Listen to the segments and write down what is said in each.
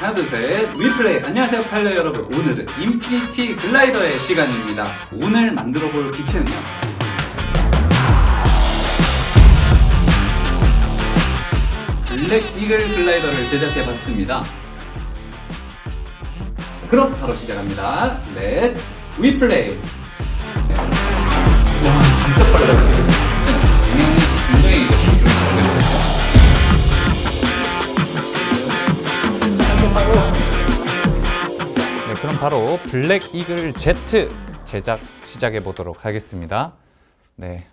하나 둘셋. 위플레이. 안녕하세요 팔레 여러분. 오늘은 인피니티 글라이더의 시간입니다. 오늘 만들어 볼 기체는요? 블랙 이글 글라이더를 제작해 봤습니다. 그럼 바로 시작합니다. 렛츠 위플레이. 와 진짜 빨라 지금. 음, 굉장히 네, 그럼 바로 블랙 이글 Z 제작 시작해 보도록 하겠습니다. 네.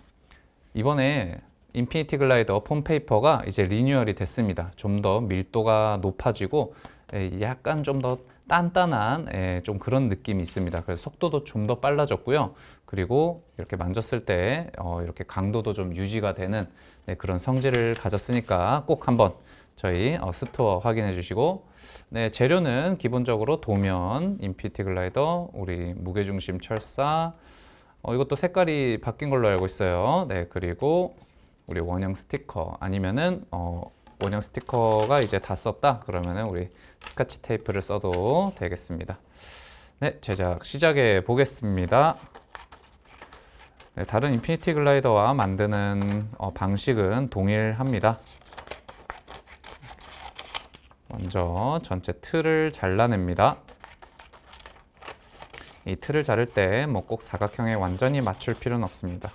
이번에 인피니티 글라이더 폼 페이퍼가 이제 리뉴얼이 됐습니다. 좀 더 밀도가 높아지고 예, 약간 좀 더 단단한 예, 좀 그런 느낌이 있습니다. 그래서 속도도 좀 더 빨라졌고요. 그리고 이렇게 만졌을 때 어, 이렇게 강도도 좀 유지가 되는 네, 그런 성질을 가졌으니까 꼭 한번 저희 어, 스토어 확인해 주시고 네, 재료는 기본적으로 도면, 인피니티 글라이더, 우리 무게중심 철사, 어, 이것도 색깔이 바뀐 걸로 알고 있어요. 네, 그리고 우리 원형 스티커 아니면은 어, 원형 스티커가 이제 다 썼다 그러면은 우리 스카치 테이프를 써도 되겠습니다. 네, 제작 시작해 보겠습니다. 네, 다른 인피니티 글라이더와 만드는 어, 방식은 동일합니다. 먼저 전체 틀을 잘라냅니다. 이 틀을 자를 때 뭐 꼭 사각형에 완전히 맞출 필요는 없습니다.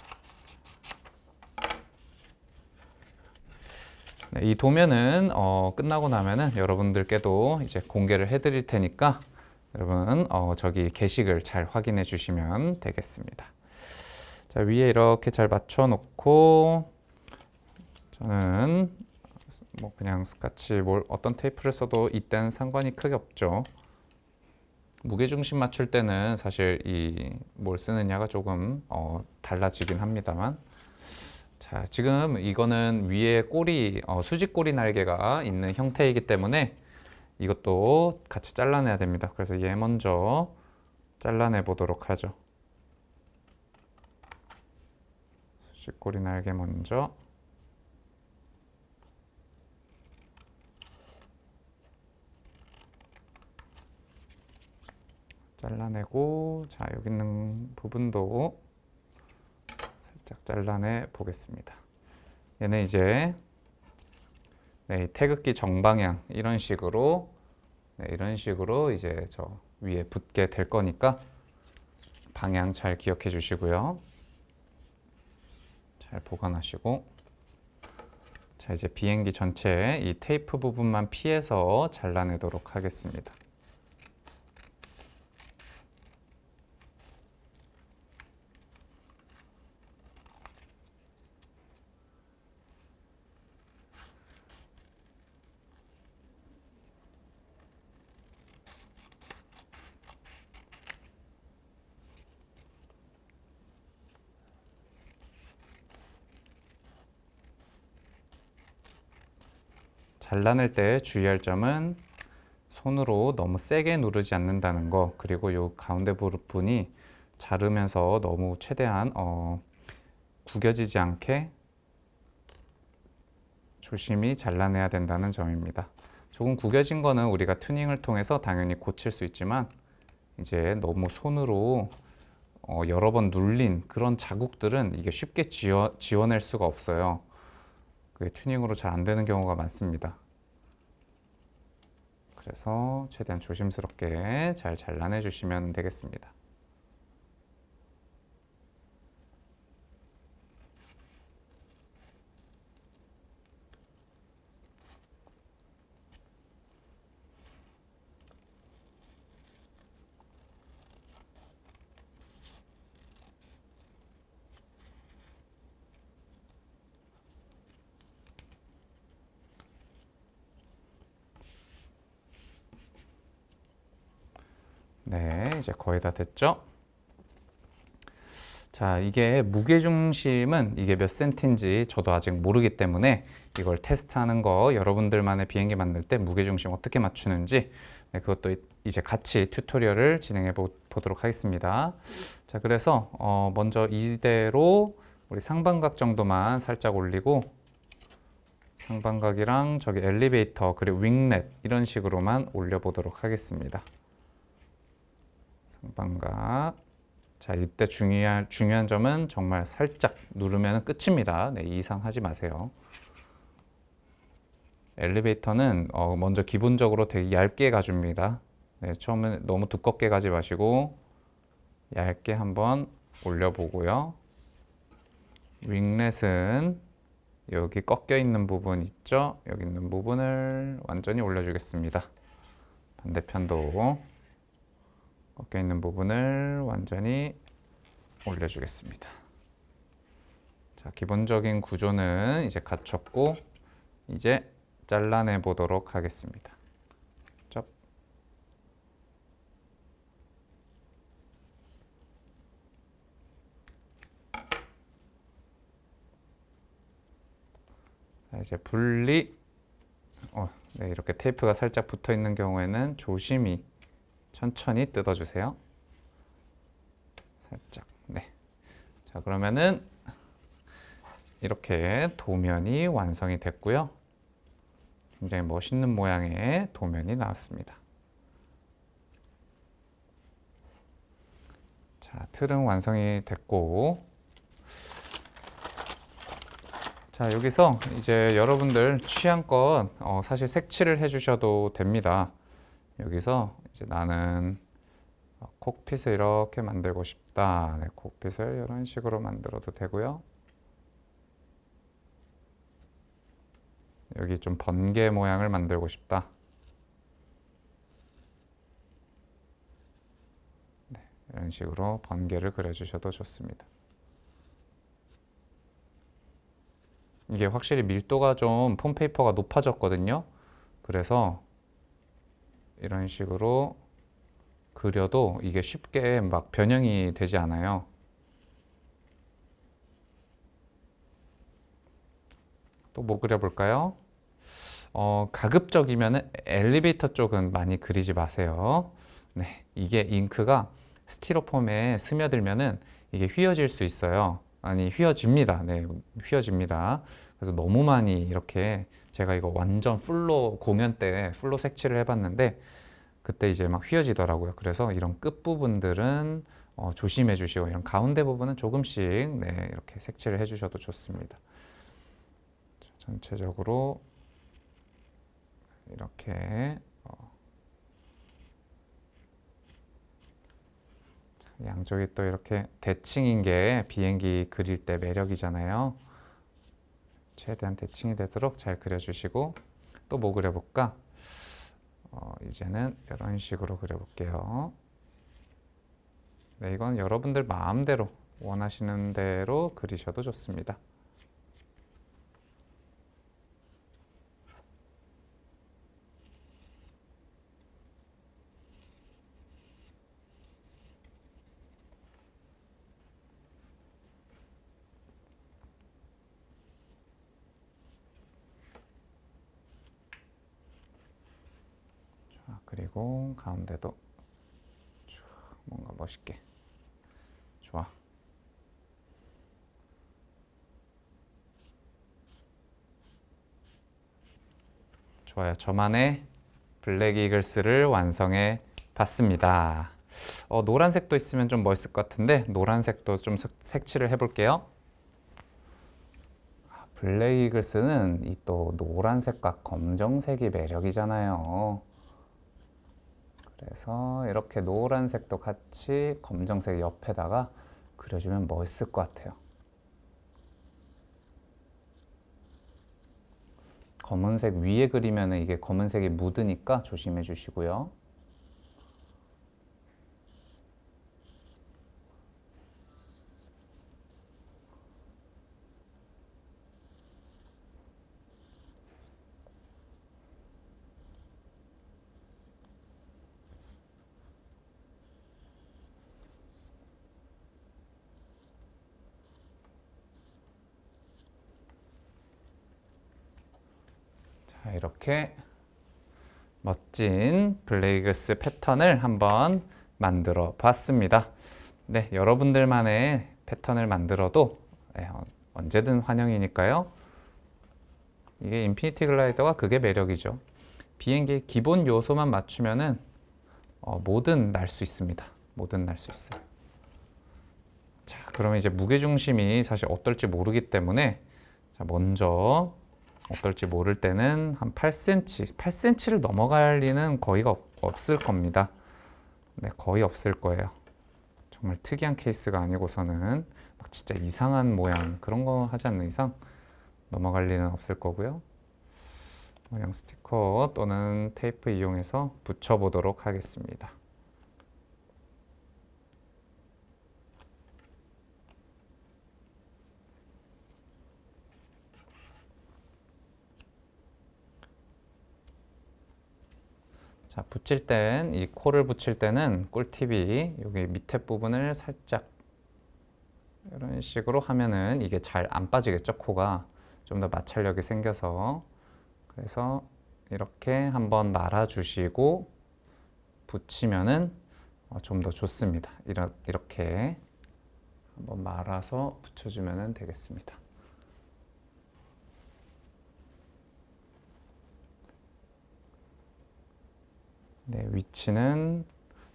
네, 이 도면은 어, 끝나고 나면은 여러분들께도 이제 공개를 해드릴 테니까 여러분 어, 저기 게시글 잘 확인해 주시면 되겠습니다. 자 위에 이렇게 잘 맞춰 놓고 저는 뭐 그냥 스카치 뭘 어떤 테이프를 써도 이때는 상관이 크게 없죠. 무게 중심 맞출 때는 사실 이 뭘 쓰느냐가 조금 어, 달라지긴 합니다만 자 지금 이거는 위에 꼬리 어, 수직 꼬리 날개가 있는 형태이기 때문에 이것도 같이 잘라내야 됩니다. 그래서 얘 먼저 잘라내 보도록 하죠. 수직 꼬리 날개 먼저 잘라내고 자 여기 있는 부분도 살짝 잘라내 보겠습니다. 얘는 이제 네, 태극기 정방향 이런 식으로 네, 이런 식으로 이제 저 위에 붙게 될 거니까 방향 잘 기억해 주시고요. 잘 보관하시고 자 이제 비행기 전체 이 테이프 부분만 피해서 잘라내도록 하겠습니다. 잘라낼 때 주의할 점은 손으로 너무 세게 누르지 않는다는 거 그리고 이 가운데 부분이 자르면서 너무 최대한 어, 구겨지지 않게 조심히 잘라내야 된다는 점입니다. 조금 구겨진 거는 우리가 튜닝을 통해서 당연히 고칠 수 있지만 이제 너무 손으로 어, 여러 번 눌린 그런 자국들은 이게 쉽게 지워, 지워낼 수가 없어요. 그게 튜닝으로 잘 안 되는 경우가 많습니다. 그래서 최대한 조심스럽게 잘 잘라내 주시면 되겠습니다. 네, 이제 거의 다 됐죠? 자, 이게 무게 중심은 이게 몇 센티인지 저도 아직 모르기 때문에 이걸 테스트하는 거 여러분들만의 비행기 만들 때 무게 중심 어떻게 맞추는지 네, 그것도 이- 이제 같이 튜토리얼을 진행해 보, 도록 하겠습니다. 자, 그래서 어, 먼저 이대로 우리 상반각 정도만 살짝 올리고 상반각이랑 저기 엘리베이터 그리고 윙렛 이런 식으로만 올려보도록 하겠습니다. 상반각. 자 이때 중요한 중요한 점은 정말 살짝 누르면 끝입니다. 네, 이상 하지 마세요. 엘리베이터는 어, 먼저 기본적으로 되게 얇게 가줍니다. 네, 처음엔 너무 두껍게 가지 마시고 얇게 한번 올려보고요. 윙렛은 여기 꺾여 있는 부분 있죠? 여기 있는 부분을 완전히 올려주겠습니다. 반대편도 꺾여 있는 부분을 완전히 올려주겠습니다. 자, 기본적인 구조는 이제 갖췄고 이제 잘라내 보도록 하겠습니다. 이제 분리. 어, 네, 이렇게 테이프가 살짝 붙어 있는 경우에는 조심히 천천히 뜯어주세요. 살짝. 네. 자, 그러면은 이렇게 도면이 완성이 됐고요. 굉장히 멋있는 모양의 도면이 나왔습니다. 자, 틀은 완성이 됐고 자, 여기서 이제 여러분들 취향껏 어, 사실 색칠을 해주셔도 됩니다. 여기서 이제 나는 어, 콕핏을 이렇게 만들고 싶다. 네, 콕핏을 이런 식으로 만들어도 되고요. 여기 좀 번개 모양을 만들고 싶다. 네, 이런 식으로 번개를 그려주셔도 좋습니다. 이게 확실히 밀도가 좀 폼페이퍼가 높아졌거든요. 그래서 이런 식으로 그려도 이게 쉽게 막 변형이 되지 않아요. 또 뭐 그려볼까요? 어, 가급적이면 엘리베이터 쪽은 많이 그리지 마세요. 네, 이게 잉크가 스티로폼에 스며들면은 이게 휘어질 수 있어요. 아니 휘어집니다. 네, 휘어집니다. 그래서 너무 많이 이렇게 제가 이거 완전 풀로 공연 때 풀로 색칠을 해봤는데 그때 이제 막 휘어지더라고요. 그래서 이런 끝 부분들은 어, 조심해 주시고 이런 가운데 부분은 조금씩 네, 이렇게 색칠을 해주셔도 좋습니다. 자, 전체적으로 이렇게 어, 자, 양쪽이 또 이렇게 대칭인 게 비행기 그릴 때 매력이잖아요. 최대한 대칭이 되도록 잘 그려주시고 또 뭐 그려볼까? 어, 이제는 이런 식으로 그려볼게요. 네, 이건 여러분들 마음대로 원하시는 대로 그리셔도 좋습니다. 자, 그리고 가운데도 쭉 뭔가 멋있게 좋아. 좋아요. 저만의 블랙 이글스를 완성해 봤습니다. 어, 노란색도 있으면 좀 멋있을 것 같은데 노란색도 좀 색- 색칠을 해볼게요. 아, 블랙 이글스는 이 또 노란색과 검정색이 매력이잖아요. 그래서 이렇게 노란색도 같이 검정색 옆에다가 그려주면 멋있을 것 같아요. 검은색 위에 그리면 이게 검은색이 묻으니까 조심해 주시고요. 이렇게 멋진 블레이글스 패턴을 한번 만들어 봤습니다. 네, 여러분들만의 패턴을 만들어도 네, 어, 언제든 환영이니까요. 이게 인피니티 글라이더가 그게 매력이죠. 비행기의 기본 요소만 맞추면은 어, 뭐든 날 수 있습니다. 뭐든 날 수 있어요. 자, 그러면 이제 무게 중심이 사실 어떨지 모르기 때문에 자, 먼저 어떨지 모를 때는 한 8cm, 8cm를 넘어갈 리는 거의가 없, 없을 겁니다. 네, 거의 없을 거예요. 정말 특이한 케이스가 아니고서는 막 진짜 이상한 모양 그런 거 하지 않는 이상 넘어갈 리는 없을 거고요. 모양 스티커 또는 테이프 이용해서 붙여보도록 하겠습니다. 자, 붙일 땐 이 코를 붙일 때는 꿀팁이 여기 밑에 부분을 살짝 이런 식으로 하면은 이게 잘 안 빠지겠죠, 코가. 좀 더 마찰력이 생겨서 그래서 이렇게 한번 말아 주시고 붙이면은 어, 좀더 좋습니다. 이렇게 한번 말아서 붙여주면 되겠습니다. 네, 위치는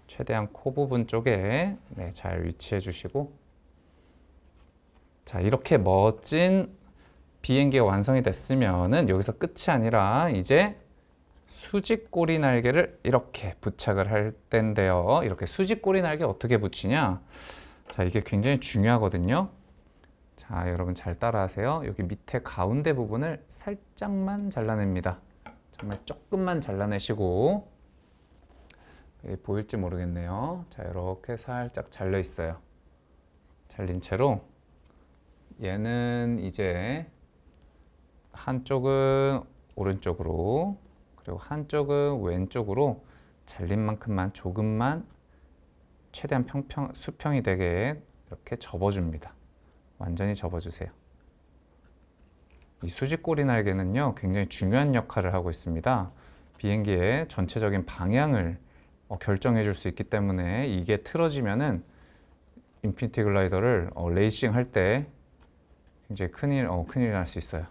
최대한 코 부분 쪽에 네, 잘 위치해 주시고 자, 이렇게 멋진 비행기가 완성이 됐으면은 여기서 끝이 아니라 이제 수직 꼬리 날개를 이렇게 부착을 할 때인데요. 이렇게 수직 꼬리 날개 어떻게 붙이냐? 자, 이게 굉장히 중요하거든요. 자, 여러분 잘 따라하세요. 여기 밑에 가운데 부분을 살짝만 잘라냅니다. 정말 조금만 잘라내시고 보일지 모르겠네요. 자, 이렇게 살짝 잘려 있어요. 잘린 채로 얘는 이제 한쪽은 오른쪽으로 그리고 한쪽은 왼쪽으로 잘린 만큼만 조금만 최대한 평평 수평이 되게 이렇게 접어줍니다. 완전히 접어주세요. 이 수직꼬리 날개는요 굉장히 중요한 역할을 하고 있습니다. 비행기의 전체적인 방향을 어, 결정해 줄 수 있기 때문에 이게 틀어지면은 인피니티 글라이더를 어, 레이싱 할 때 굉장히 큰일 어, 큰일 날 수 있어요.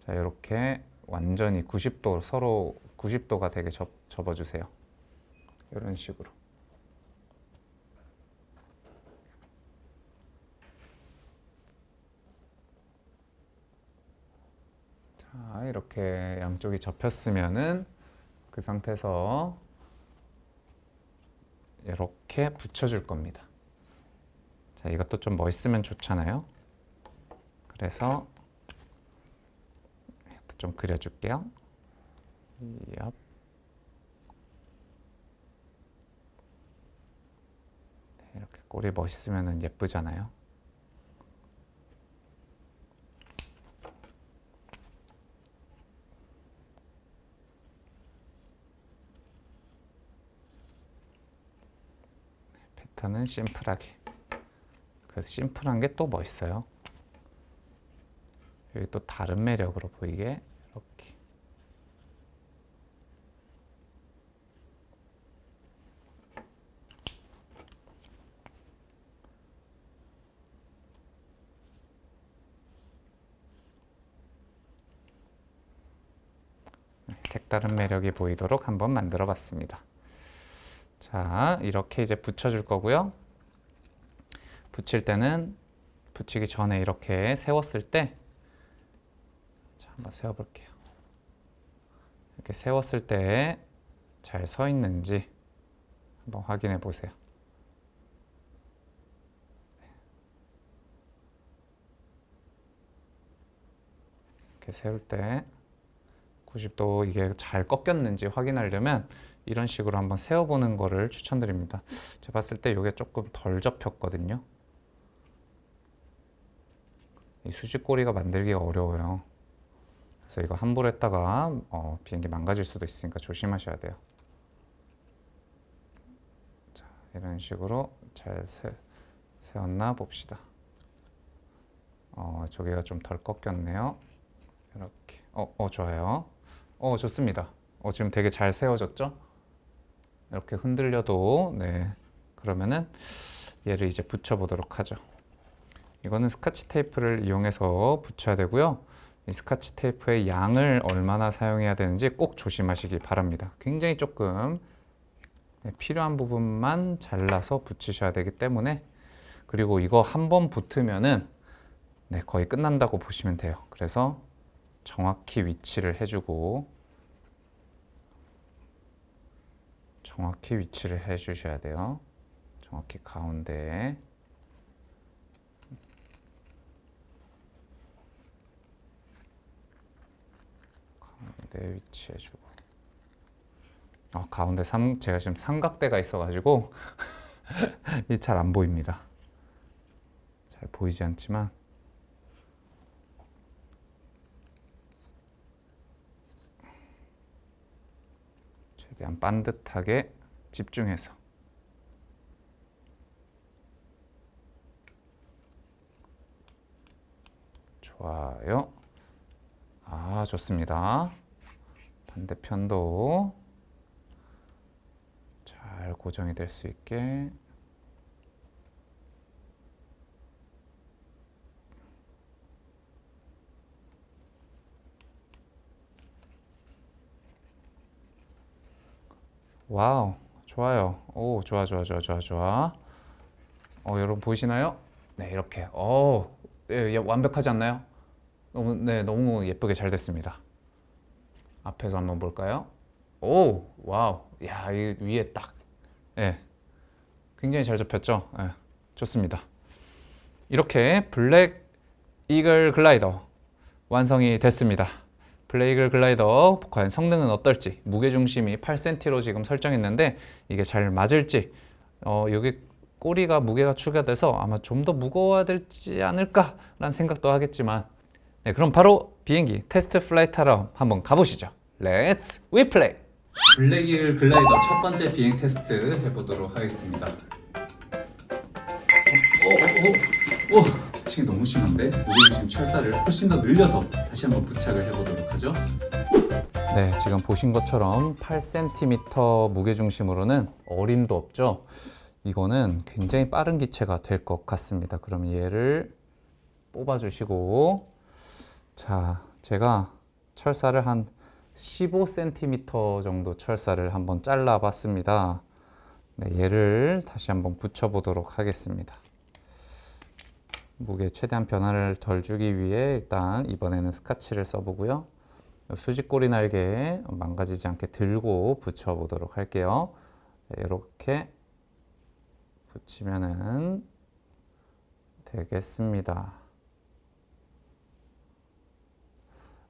자 이렇게 완전히 90도 서로 90도가 되게 접, 접어주세요. 이런 식으로. 자 이렇게 양쪽이 접혔으면은 그 상태에서 이렇게 붙여줄 겁니다. 자, 이것도 좀 멋있으면 좋잖아요. 그래서 좀 그려줄게요. 얍. 네, 이렇게 꼬리 멋있으면 예쁘잖아요. 패턴은 심플하게. 그 심플한 게 또 멋있어요. 여기 또 다른 매력으로 보이게 이렇게. 색다른 매력이 보이도록 한번 만들어 봤습니다. 자, 이렇게 이제 붙여줄 거고요. 붙일 때는 붙이기 전에 이렇게 세웠을 때, 자, 한번 세워볼게요. 이렇게 세웠을 때 잘 서 있는지 한번 확인해 보세요. 이렇게 세울 때 90도 이게 잘 꺾였는지 확인하려면 이런 식으로 한번 세워보는 거를 추천드립니다. 제가 봤을 때 이게 조금 덜 접혔거든요. 이 수직꼬리가 만들기가 어려워요. 그래서 이거 함부로 했다가 어, 비행기 망가질 수도 있으니까 조심하셔야 돼요. 자, 이런 식으로 잘 세, 세웠나 봅시다. 어, 저기가 좀 덜 꺾였네요. 이렇게. 어, 어, 좋아요. 어, 좋습니다. 어, 지금 되게 잘 세워졌죠? 이렇게 흔들려도, 네. 그러면은 얘를 이제 붙여 보도록 하죠. 이거는 스카치 테이프를 이용해서 붙여야 되고요. 이 스카치 테이프의 양을 얼마나 사용해야 되는지 꼭 조심하시기 바랍니다. 굉장히 조금 네, 필요한 부분만 잘라서 붙이셔야 되기 때문에 그리고 이거 한 번 붙으면은 네, 거의 끝난다고 보시면 돼요. 그래서 정확히 위치를 해주고 정확히 위치를 해 주셔야 돼요. 정확히 가운데에 가운데 위치해 주고 어, 가운데 삼 제가 지금 삼각대가 있어가지고 이 잘 안 보입니다. 잘 보이지 않지만 최대한 반듯하게 집중해서 좋아요. 아, 좋습니다. 반대편도 잘 고정이 될 수 있게 와우, 좋아요. 오, 좋아, 좋아, 좋아, 좋아, 좋아. 어, 여러분 보이시나요? 네, 이렇게. 어, 네, 예, 완벽하지 않나요? 너무, 네, 너무 예쁘게 잘 됐습니다. 앞에서 한번 볼까요? 오, 와우. 야, 이 위에 딱. 예. 굉장히 잘 잡혔죠? 예. 좋습니다. 이렇게 블랙 이글 글라이더 완성이 됐습니다. 블랙 이글 글라이더 과연 성능은 어떨지 무게 중심이 8cm로 지금 설정했는데 이게 잘 맞을지 어, 여기 꼬리가 무게가 추가돼서 아마 좀 더 무거워야 되지 않을까라는 생각도 하겠지만 네, 그럼 바로 비행기 테스트 플라이트 하러 한번 가보시죠. 렛츠 위플레이! 블랙이글 글라이더 첫 번째 비행 테스트 해보도록 하겠습니다. 어, 어, 어, 어, 피칭이 너무 심한데 무게중심 철사를 훨씬 더 늘려서 다시 한번 부착을 해보도록 하죠. 네, 지금 보신 것처럼 8cm 무게 중심으로는 어림도 없죠. 이거는 굉장히 빠른 기체가 될 것 같습니다. 그럼 얘를 뽑아주시고, 자, 제가 철사를 한 15cm 정도 철사를 한번 잘라봤습니다. 네, 얘를 다시 한번 붙여보도록 하겠습니다. 무게 최대한 변화를 덜 주기 위해 일단 이번에는 스카치를 써보고요. 수직꼬리 날개 망가지지 않게 들고 붙여보도록 할게요. 네, 이렇게 붙이면은 되겠습니다.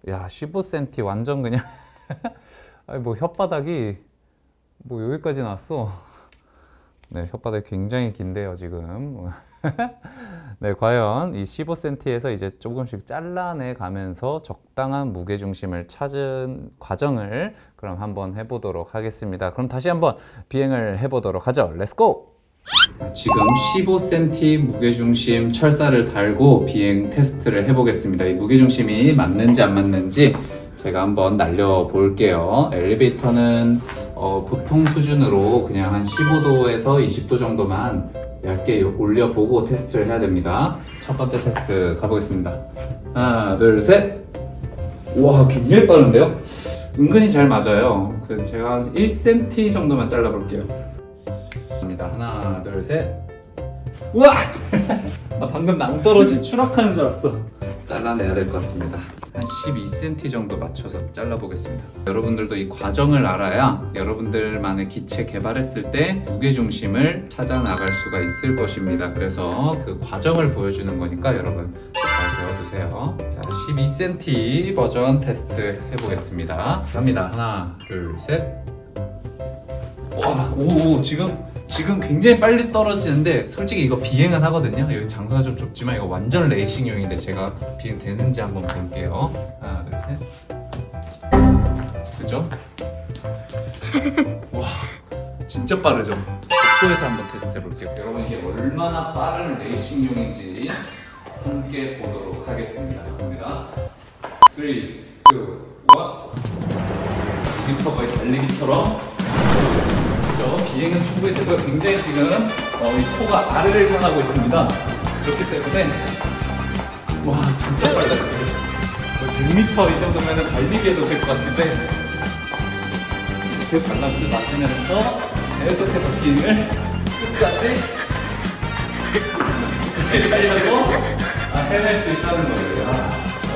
야, 15cm 완전 그냥 아니 뭐 혓바닥이 뭐 여기까지 나왔어. 네, 혓바닥이 굉장히 긴데요, 지금. 네, 과연 이 15cm에서 이제 조금씩 잘라내 가면서 적당한 무게 중심을 찾은 과정을 그럼 한번 해보도록 하겠습니다. 그럼 다시 한번 비행을 해보도록 하죠. 렛츠고! 지금 15cm 무게중심 철사를 달고 비행 테스트를 해보겠습니다. 이 무게중심이 맞는지 안 맞는지 제가 한번 날려볼게요. 엘리베이터는 어, 보통 수준으로 그냥 한 15도에서 20도 정도만 얇게 올려보고 테스트를 해야 됩니다. 첫 번째 테스트 가보겠습니다. 하나, 둘, 셋. 와, 굉장히 빠른데요? 은근히 잘 맞아요. 그래서 제가 한 1cm 정도만 잘라볼게요. 갑니다. 하나, 둘, 셋. 우와! 아, 방금 낭떠러지 추락하는 줄 알았어. 잘라내야 될 것 같습니다. 한 12cm 정도 맞춰서 잘라보겠습니다. 여러분들도 이 과정을 알아야 여러분들만의 기체 개발했을 때 무게중심을 찾아 나갈 수가 있을 것입니다. 그래서 그 과정을 보여주는 거니까 여러분 잘 배워두세요. 자, 12cm 버전 테스트 해보겠습니다. 갑니다. 하나, 둘, 셋. 와, 오, 오, 지금 지금 굉장히 빨리 떨어지는데 솔직히 이거 비행은 하거든요. 여기 장소가 좀 좁지만 이거 완전 레이싱용인데 제가 비행 되는지 한번 볼게요. 하나, 둘, 셋. 그죠? 와, 진짜 빠르죠? 복도에서 한번 테스트 해볼게요. 여러분 이게 얼마나 빠른 레이싱용인지 함께 보도록 하겠습니다. 갑니다. 3, 2, 1. 미터 거의 달리기처럼 비행은 충분히 되고 굉장히 지금 어, 이 코가 아래를 향하고 있습니다. 그렇기 때문에 와 진짜 빨라 지금. 거의 100m 이 정도면 달리기해도 될 것 같은데 그 밸런스 맞으면서 계속해서 비행을 끝까지 끝까지 살려서 아, 해낼 수 있다는 거예요.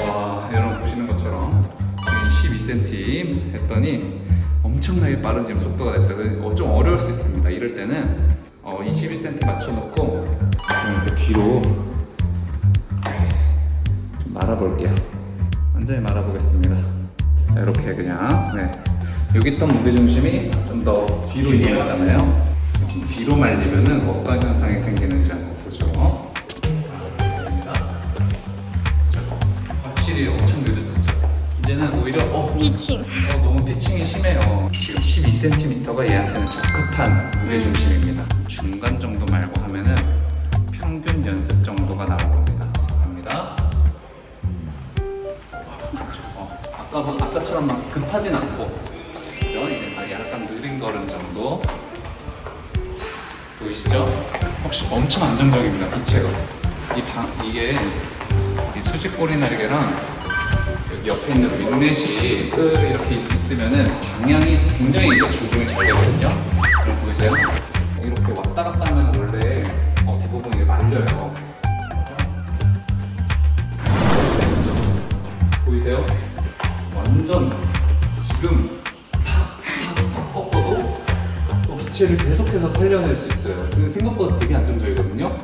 와, 여러분 보시는 것처럼 지금 12cm 했더니 엄청나게 빠른 지금 속도가 됐어요. 어, 좀 어려울 수 있습니다. 이럴 때는 어, 21cm 맞춰놓고 좀 이렇게 뒤로 좀 말아볼게요. 완전히 말아보겠습니다. 이렇게 그냥 네. 여기 있던 무게 중심이 좀 더 뒤로 이동했잖아요. 좀 뒤로 말리면은 어떤 현상이 생기는지 한번 보죠. 자, 확실히 엄청 늦어졌죠. 이제는 오히려 어, 피칭. 어, 너무 피칭이 심해요. 지금 12cm가 얘한테는 적합한 무게 중심입니다. 중간 정도 말고 하면은 평균 연습 정도가 나올 겁니다. 갑니다. 어, 아까 아까처럼 막 급하진 않고, 그죠? 이제 다 약간 느린 걸음 정도 보이시죠? 혹시 엄청 안정적입니다. 빛체가 이 방, 이게 이 수직꼬리 날개랑 옆에 있는 윙넷이 끝 이렇게 있으면은 방향이 굉장히 이제 조종이 잘 되거든요. 그럼 보이세요? 이렇게 왔다 갔다 하면 원래 어, 대부분 이게 말려요. 보이세요? 완전 지금 꺾어도 어, 기체를 계속해서 살려낼 수 있어요. 생각보다 되게 안정적이거든요.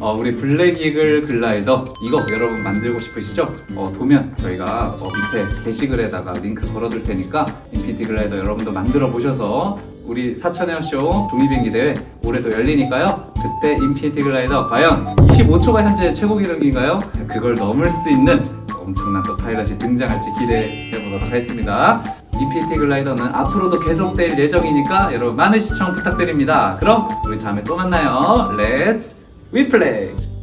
어, 우리 블랙 이글 글라이더 이거 여러분 만들고 싶으시죠? 어, 도면 저희가 어, 밑에 게시글에다가 링크 걸어둘 테니까 인피니티 글라이더 여러분도 만들어 보셔서 우리 사천에어쇼 중리비행기 대회 올해도 열리니까요. 그때 인피니티 글라이더 과연 25초가 현재 최고 기록인가요? 그걸 넘을 수 있는 엄청난 또 파일럿이 등장할지 기대해 보도록 하겠습니다. 인피니티 글라이더는 앞으로도 계속될 예정이니까 여러분 많은 시청 부탁드립니다. 그럼 우리 다음에 또 만나요. 렛츠 위플레이!